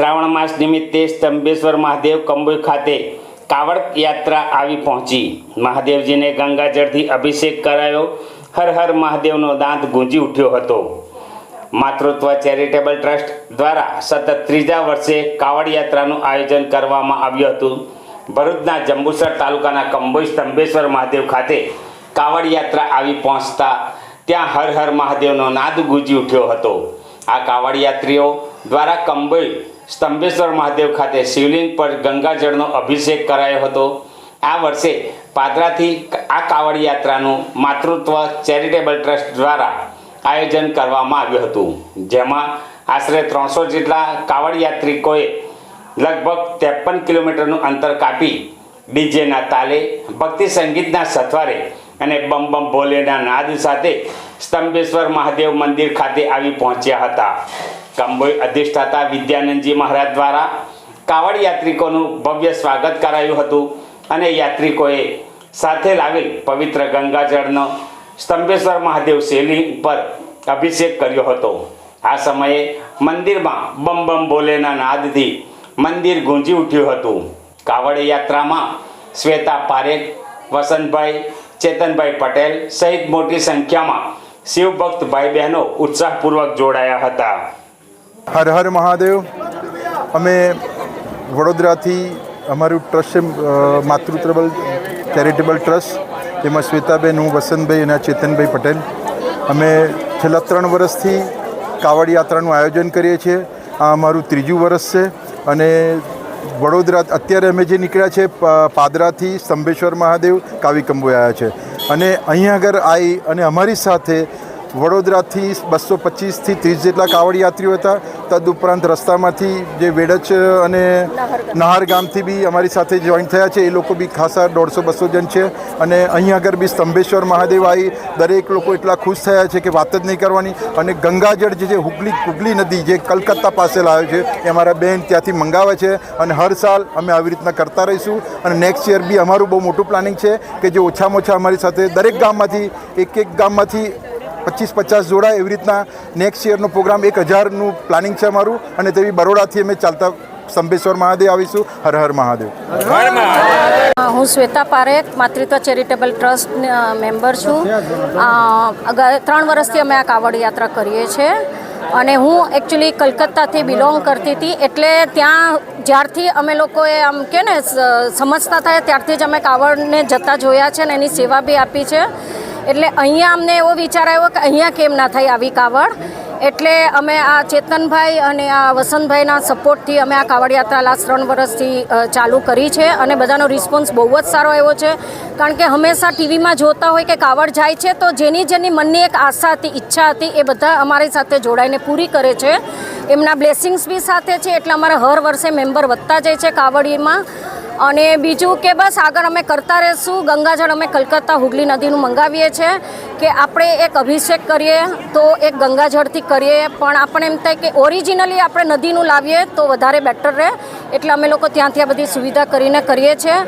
શ્રાવણ માસ નિમિત્તે સ્તંભેશ્વર મહાદેવ કંબોઈ ખાતે કાવડ યાત્રા આવી પહોંચી. મહાદેવજીને ગંગાજળથી અભિષેક કરાયો. હર હર મહાદેવનો દાંત ગુંજી ઉઠ્યો હતો. માતૃત્વ ચેરિટેબલ ટ્રસ્ટ દ્વારા સતત ત્રીજા વર્ષે કાવડ યાત્રાનું આયોજન કરવામાં આવ્યું હતું. ભરૂચના જંબુસર તાલુકાના કંબોઈ સ્તંભેશ્વર મહાદેવ ખાતે કાવડ યાત્રા આવી પહોંચતા ત્યાં હર હર મહાદેવનો નાદ ગુંજી ઉઠ્યો હતો. આ કાવડ યાત્રીઓ દ્વારા કંબઈ સ્તંભેશ્વર મહાદેવ ખાતે શિવલિંગ પર ગંગાજળનો અભિષેક કરાયો હતો. આ વર્ષે પાદરાથી આ કાવડ યાત્રાનું માતૃત્વ ચેરિટેબલ ટ્રસ્ટ દ્વારા આયોજન કરવામાં આવ્યું હતું. જેમાં આશરે ત્રણસો જેટલા કાવડ યાત્રિકોએ લગભગ ત્રેપન કિલોમીટરનું અંતર કાપી ડીજેના તાલે, ભક્તિ સંગીતના સથવારે અને બમ બમ ભોલેના નાદ સાથે સ્તંભેશ્વર મહાદેવ મંદિર ખાતે આવી પહોંચ્યા હતા. કંબોઈ અધિષ્ઠાતા વિદ્યાનંદજી મહારાજ દ્વારા કાવડ યાત્રિકોનું ભવ્ય સ્વાગત કરાયું હતું અને યાત્રિકોએ સાથે લાવેલ પવિત્ર ગંગાજળનો સ્તંભેશ્વર મહાદેવ શિવલિંગ પર અભિષેક કર્યો હતો. આ સમયે મંદિરમાં બમ બમ ભોલેના નાદથી મંદિર ગુંજી ઉઠ્યું હતું. કાવડ યાત્રામાં શ્વેતા પારેખ, વસંતભાઈ, ચેતનભાઈ પટેલ સહિત મોટી સંખ્યામાં શિવભક્ત ભાઈ બહેનો ઉત્સાહપૂર્વક જોડાયા હતા. હર હર મહાદેવ. અમે વડોદરાથી અમારું ટ્રસ્ટ છે અ, ચેરિટેબલ ટ્રસ્ટ તેમાં શ્વેતાબેન હું વસંતભાઈ અને ચેતનભાઈ પટેલ. અમે છેલ્લા ત્રણ વર્ષથી કાવડ યાત્રાનું આયોજન કરીએ છીએ. આ અમારું ત્રીજું વર્ષ છે અને વડોદરા અત્યારે અમે જે નીકળ્યા છે પાદરાથી સ્તંભેશ્વર મહાદેવ કાવિકંબો આવ્યા છે. અને અહીંયા આગળ આવી અને અમારી સાથે વડોદરાથી બસો પચીસથી ત્રીસ જેટલા કાવડ યાત્રીઓ હતા. તદુપરાંત રસ્તામાંથી જે વેડચ અને નહાર ગામથી બી અમારી સાથે જોઈન થયા છે. એ લોકો બી ખાસા દોઢસો બસો જણ છે. અને અહીં આગળ બી સ્તંભેશ્વર મહાદેવ આવી દરેક લોકો એટલા ખુશ થયા છે કે વાત જ નહીં કરવાની. અને ગંગાજળ જે હુગલી હુગલી નદી જે કલકત્તા પાસે લાવ્યો છે, એ અમારા બેન ત્યાંથી મંગાવે છે. અને હર સાલ અમે આવી રીતના કરતા રહીશું. અને નેક્સ્ટ યર બી અમારું બહુ મોટું પ્લાનિંગ છે કે જે ઓછામાં ઓછા અમારી સાથે દરેક ગામમાંથી, એક એક ગામમાંથી પચીસ પચાસ જોડા એવી રીતના નેક્સ્ટ યરનો પ્રોગ્રામ એક હજારનું પ્લાનિંગ છે અમારું અને તેવી બરોડાથી અમે ચાલતા સ્તંભેશ્વર મહાદેવ આવીશું. હર હર મહાદેવ. હું Shweta Parekh Matrutva charitable trust member છું. અ, ત્રણ વર્ષથી અમે આ કાવડ યાત્રા કરીએ છીએ અને હું એકચ્યુઅલી કલકત્તાથી બિલોંગ કરતી હતી એટલે ત્યાં જ્યારથી અમે લોકોએ આમ કે ને સ- સમજતા થયા ત્યારથી જ અમે કાવડને જતા જોયા છે ને એની સેવા બી આપી છે. એટલે અહીંયા અમને એવો વિચાર આવ્યો કે અહીંયા કેમ ના થાય આવી કાવડ. એટલે અમે આ ચેતનભાઈ અને આ વસંતભાઈના સપોર્ટથી અમે આ કાવડ યાત્રા લાસ્ટ ત્રણ વર્ષથી ચાલુ કરી છે અને બધાનો રિસ્પોન્સ બહુ જ સારો આવ્યો છે. કારણ કે હંમેશા ટીવીમાં જોતા હોય કે કાવડ જાય છે તો જેની જેની મનની એક આશા હતી, ઈચ્છા હતી એ બધા અમારી સાથે જોડાઈને પૂરી કરે છે. એમના બ્લેસિંગ્સ બી સાથે છે, એટલે અમારે હર વર્ષે મેમ્બર વધતા જાય છે કાવડીમાં. અને બીજું કે બસ આગળ અમે કરતા રહીશું. ગંગાજળ અમે કલકત્તા હુગલી નદીનું મંગાવીએ છીએ કે આપણે એક અભિષેક કરીએ તો એક ગંગાજળથી કરીએ. પણ આપણે એમ થાય કે ઓરિજિનલી આપણે નદીનું લાવીએ તો વધારે બેટર રહે. એટલે અમે લોકો ત્યાંથી આ બધી સુવિધા કરીને કરીએ છીએ.